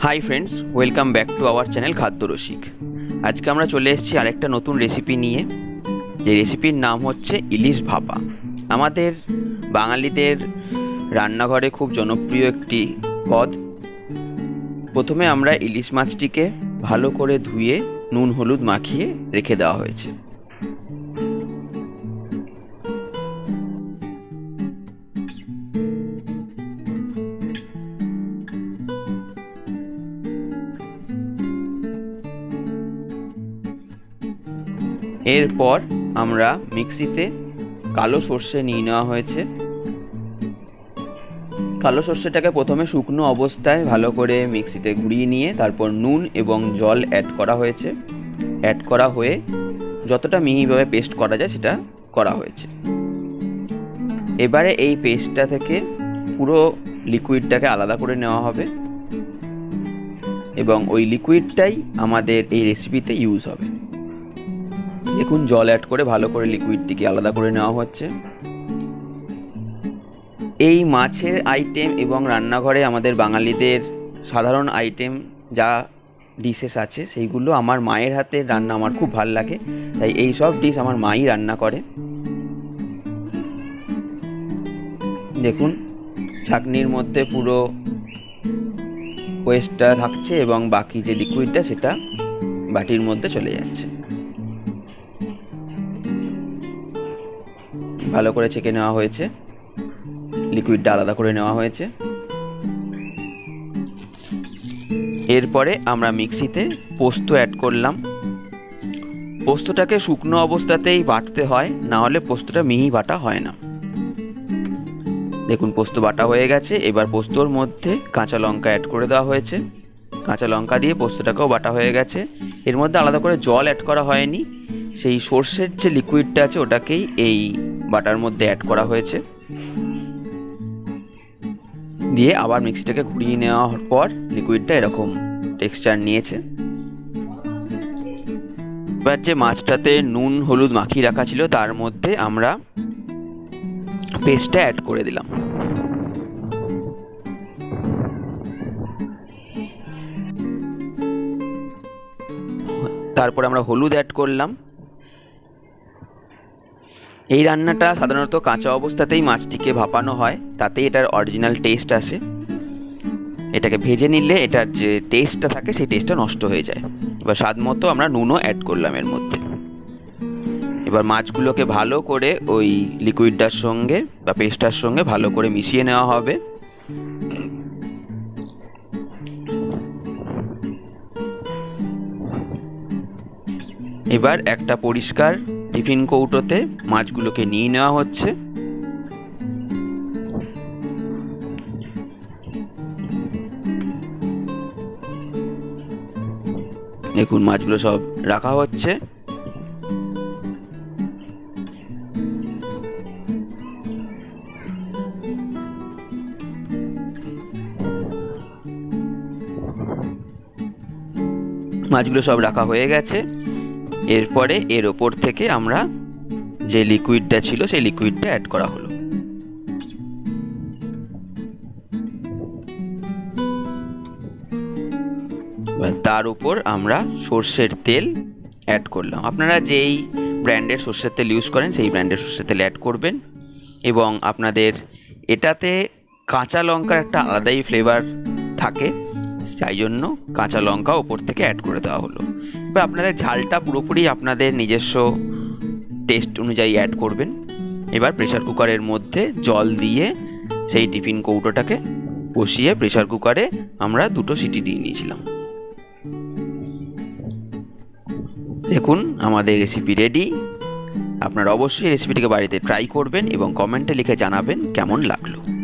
Hi friends welcome back to our channel খাদ্য রসিক আজকে আমরা চলে এসেছি আরেকটা নতুন রেসিপি নিয়ে। যে রেসিপির নাম হচ্ছে ইলিশ ভাপা। আমাদের বাঙালিদের রান্নাঘরে খুব জনপ্রিয় একটি পদ। প্রথমে আমরা ইলিশ মাছটিকে ভালো করে ধুয়ে নুন, হলুদ মাখিয়ে রেখে দেওয়া হয়েছে। এরপর আমরা মিক্সিতে কালো সর্ষে নিয়ে নেওয়া হয়েছে। কালো সর্ষেটাকে প্রথমে শুকনো অবস্থায় ভালো করে মিক্সিতে ঘুরিয়ে নিয়ে তারপর নুন এবং জল অ্যাড করা হয়েছে। অ্যাড করা হয়ে যতটা মিহিভাবে পেস্ট করা যায় সেটা করা হয়েছে। এবারে এই পেস্টটা থেকে পুরো লিকুইডটাকে আলাদা করে নেওয়া হবে এবং ওই লিকুইডটাই আমাদের এই রেসিপিতে ইউজ হবে। দেখুন, জল অ্যাড করে ভালো করে লিকুইডটিকে আলাদা করে নেওয়া হচ্ছে। এই মাছের আইটেম এবং রান্নাঘরে আমাদের বাঙালিদের সাধারণ আইটেম যা ডিশেস আছে, সেইগুলো আমার মায়ের হাতে রান্না আমার খুব ভালো লাগে। তাই এই সব ডিশ আমার মাই রান্না করে। দেখুন, ছাকনির মধ্যে পুরো ওয়েস্টটা থাকছে এবং বাকি যে লিকুইডটা সেটা বাটির মধ্যে চলে যাচ্ছে। ভালো করে ছেঁকে নেওয়া হয়েছে। লিকুইডটা আলাদা করে নেওয়া হয়েছে। এরপরে আমরা মিক্সিতে পোস্ত অ্যাড করলাম। পোস্তটাকে শুকনো অবস্থাতেই বাটতে হয়, না হলে পোস্তটা মিহি বাটা হয় না। দেখুন, পোস্ত বাটা হয়ে গেছে। এবার পোস্তর মধ্যে কাঁচা লঙ্কা অ্যাড করে দেওয়া হয়েছে। কাঁচা লঙ্কা দিয়ে পোস্তটাকেও বাটা হয়ে গেছে। এর মধ্যে আলাদা করে জল অ্যাড করা হয়নি। সেই সর্ষের যে লিকুইডটা আছে, ওটাকেই এই বাটার মধ্যে অ্যাড করা হয়েছে। দিয়ে আবার মিক্সিটাকে ঘুরিয়ে নেওয়ার পর লিকুইডটা এরকম টেক্সচার নিয়েছে। এবার যে মাছটাতে নুন, হলুদ মাখিয়ে রাখা ছিল, তার মধ্যে আমরা পেস্টটা অ্যাড করে দিলাম। তারপর আমরা হলুদ অ্যাড করলাম। এই রান্নাটা সাধারণত কাঁচা অবস্থাতেই মাছটিকে ভাপানো হয়, তাতেই এটার অরিজিনাল টেস্ট আসে। এটাকে ভেজে নিলে এটার যে টেস্টটা থাকে, সেই টেস্টটা নষ্ট হয়ে যায়। এবার স্বাদ মতো আমরা নুনও অ্যাড করলাম এর মধ্যে। এবার মাছগুলোকে ভালো করে ওই লিকুইডটার সঙ্গে বা পেস্টটার সঙ্গে ভালো করে মিশিয়ে নেওয়া হবে। এবার একটা পরিষ্কার টিফিন কৌটোতে মাছগুলোকে নিয়ে নেওয়া হচ্ছে। দেখুন, মাছগুলো সব রাখা হচ্ছে। মাছগুলো সব রাখা হয়ে গেছে। এরপরে এর ওপর থেকে আমরা যে লিকুইডটা ছিল সেই লিকুইডটা অ্যাড করা হলো। তার উপর আমরা সর্ষের তেল অ্যাড করলাম। আপনারা যেই ব্র্যান্ডের সর্ষের তেল ইউজ করেন, সেই ব্র্যান্ডের সর্ষের তেল অ্যাড করবেন এবং আপনাদের এটাতে কাঁচা লঙ্কার একটা আলাদাই ফ্লেভার থাকে। তাই জন্য কাঁচা লঙ্কা ওপর থেকে অ্যাড করে দেওয়া হলো। এবার আপনাদের ঝালটা পুরোপুরি আপনাদের নিজস্ব টেস্ট অনুযায়ী অ্যাড করবেন। এবার প্রেশার কুকারের মধ্যে জল দিয়ে সেই টিফিন কৌটোটাকে বসিয়ে প্রেশার কুকারে আমরা দুটো সিটি দিয়ে নিয়েছিলাম। দেখুন, আমাদের রেসিপি রেডি আপনারা অবশ্যই রেসিপিটিকে বাড়িতে ট্রাই করবেন এবং কমেন্টে লিখে জানাবেন কেমন লাগল।